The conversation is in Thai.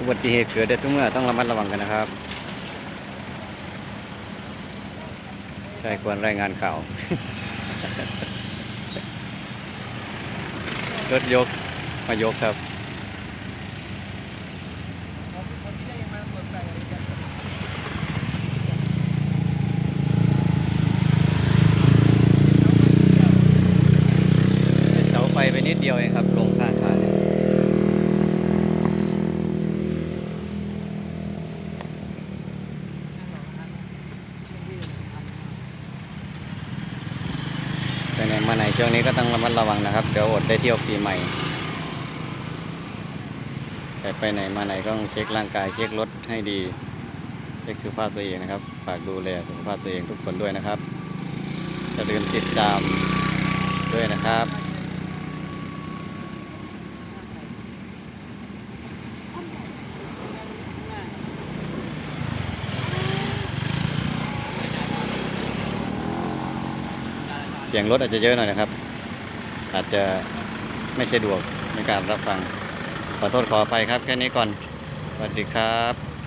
อุบัติเหตุเกิดได้ทุกเมื่อต้องระมัดระวังกันนะครับ ใช่ควรรายงานข่าว รถยกมายกครับเป็นเสาไฟไปนิดเดียวเองครับลงข้างทางเนี่ย ไปไหนมาไหนช่วงนี้ก็ต้องระมัดระวังนะครับ เดี๋ยวอดได้เที่ยวปีใหม่แต่ไปไหนมาไหนก็ต้องเช็คร่างกายเช็ครถให้ดีเช็คสุขภาพตัวเองนะครับ ฝากดูแลสุขภาพตัวเองทุกคนด้วยนะครับอย่าลืมติดตามด้วยนะครับ เสียงรถอาจจะเยอะหน่อยนะครับ อาจจะไม่สะดวกในการรับฟัง ขอโทษขออภัยครับแค่นี้ก่อนสวัสดีครับ